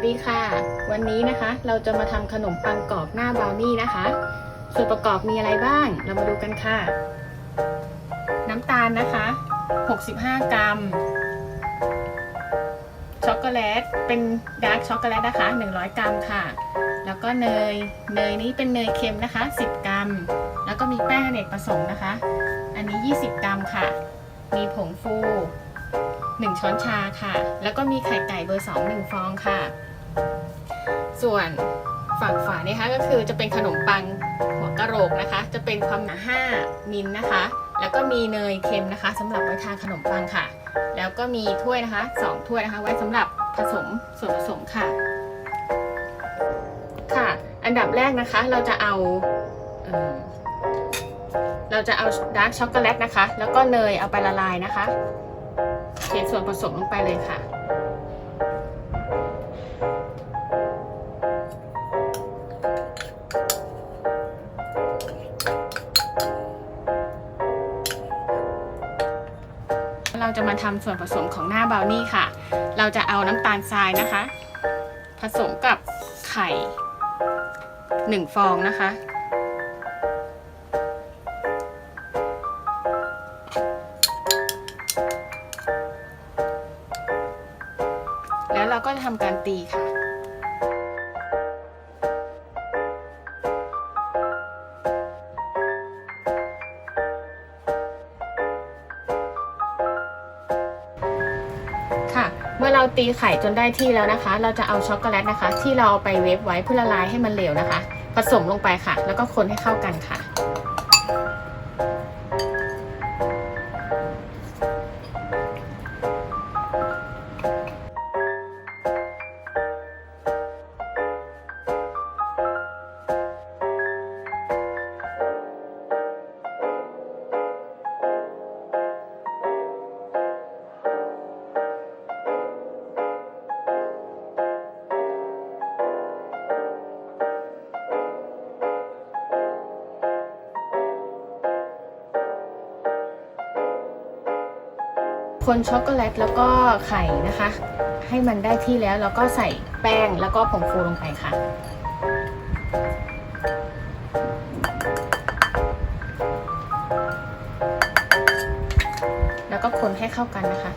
สวัสดีค่ะ วันนี้นะคะเราจะมาทำขนมปังกรอบหน้าบราวนี่นะคะ ส่วนประกอบมีอะไรบ้าง เรามาดูกันค่ะ น้ำตาลนะคะ 65 กรัม ช็อกโกแลตเป็นดาร์กช็อกโกแลตนะคะ 100 กรัมค่ะ แล้วก็เนย เนยนี้เป็นเนยเค็มนะคะ 10 กรัม แล้วก็มีแป้งอเนกประสงค์นะคะ อันนี้ 20 กรัมค่ะ มีผงฟู1ช้อนชาค่ะ แล้วก็มีไข่ไก่เบอร์2 1ฟองค่ะ ส่วนฝั่งฝาเนี่ยคะก็คือจะเป็นขนมปังหัวกะโหลกนะคะ จะเป็นความหนา 5 มิลนะคะ แล้วก็มีเนยเค็มนะคะสำหรับไว้ทานขนมปังค่ะ แล้วก็มีถ้วยนะคะ 2 ถ้วยนะคะ ไว้สำหรับผสมส่วนผสมค่ะ ค่ะ อันดับแรกนะคะเราจะเอาเอิ่มเราจะเอาดาร์กช็อกโกแลตนะคะ แล้วก็เนยเอาไปละลายนะคะเทส่วนผสมลงไปเลยค่ะ ทำส่วนผสมของหน้าบราวนี่ค่ะ เราจะเอาน้ำตาลทรายนะคะ ผสมกับไข่หนึ่งฟองนะคะ แล้วเราก็จะทำการตีค่ะ เมื่อเราตีไข่จนได้ที่แล้วนะคะ เราจะเอาช็อกโกแลตนะคะ ที่เราเอาไปเวฟไว้เพื่อละลายให้มันเหลวนะคะ ผสมลงไปค่ะ แล้วก็คนให้เข้ากันค่ะ คนช็อกโกแลตแล้วก็ไข่นะคะ ให้มันได้ที่แล้วแล้วก็ใส่แป้งแล้วก็ผงฟูลงไปค่ะ แล้วก็คนให้เข้ากันนะคะ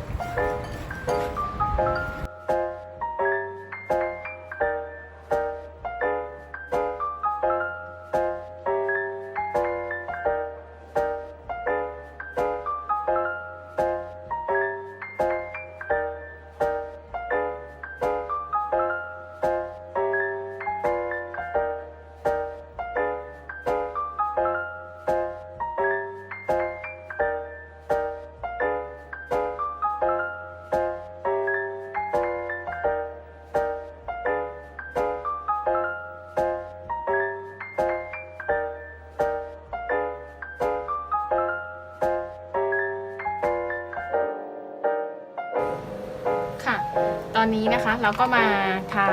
นะคะ เราก็มาทา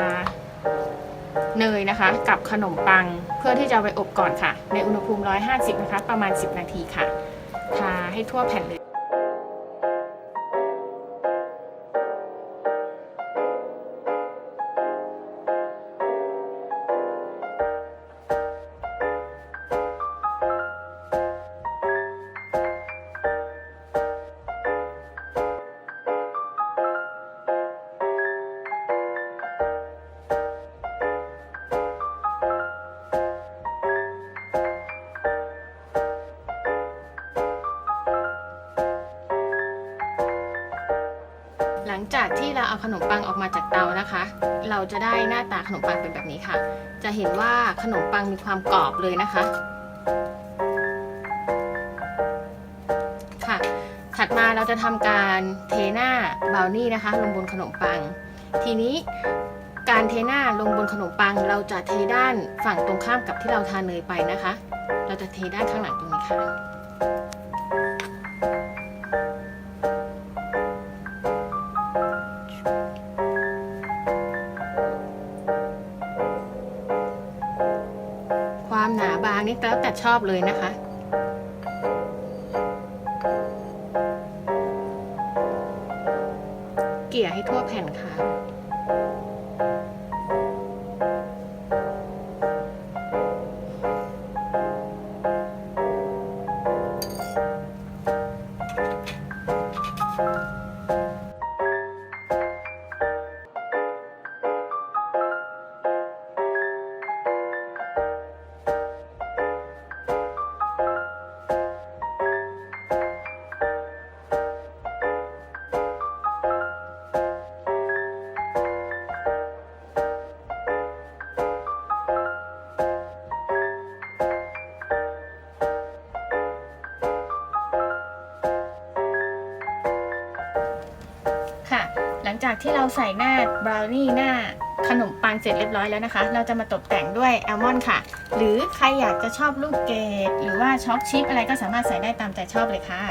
เนยนะคะ กับขนมปังเพื่อที่จะไปอบก่อนค่ะ ในอุณหภูมิ 150 นะคะ ประมาณ 10 นาทีค่ะ ทาให้ทั่วแผ่นเลย งจากที่เราเอาขนมปังออกมาจากเตานะคะ เราจะได้หน้าตาขนมปังเป็นแบบนี้ค่ะ จะเห็นว่าขนมปังมีความกรอบเลยนะคะ ค่ะ ถัดมาเราจะทำการเทหน้าบราวนี่นะคะ ลงบนขนมปัง ทีนี้การเทหน้าลงบนขนมปัง เราจะเทด้านฝั่งตรงข้ามกับที่เราทาเนยไปนะคะ เราจะเทด้านข้างหลังตรงนี้ค่ะ ความหนาบางนี่แล้วแต่ชอบเลยนะคะ เกี่ยให้ทั่วแผ่นค่ะ จากที่เราใส่หน้าบราวนี่หน้าขนมปังเสร็จเรียบร้อยแล้วนะคะ เราจะมาตกแต่งด้วยแอลมอนด์ค่ะ หรือใครอยากจะชอบลูกเกดหรือว่าช็อกชิพอะไรก็สามารถใส่ได้ตามใจชอบเลยค่ะ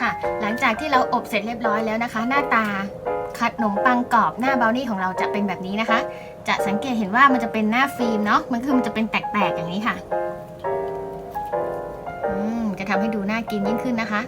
ค่ะหลังจากที่เราอบเสร็จเรียบร้อยแล้วนะคะ หน้าตาขนมปังกรอบหน้าบราวนี่ของเราจะเป็นแบบนี้นะคะ จะสังเกตเห็นว่ามันจะเป็นหน้าฟิล์มเนาะมันคือมันจะเป็นแตกๆอย่างนี้ค่ะ อืมจะทำให้ดูน่ากินยิ่งขึ้นนะคะ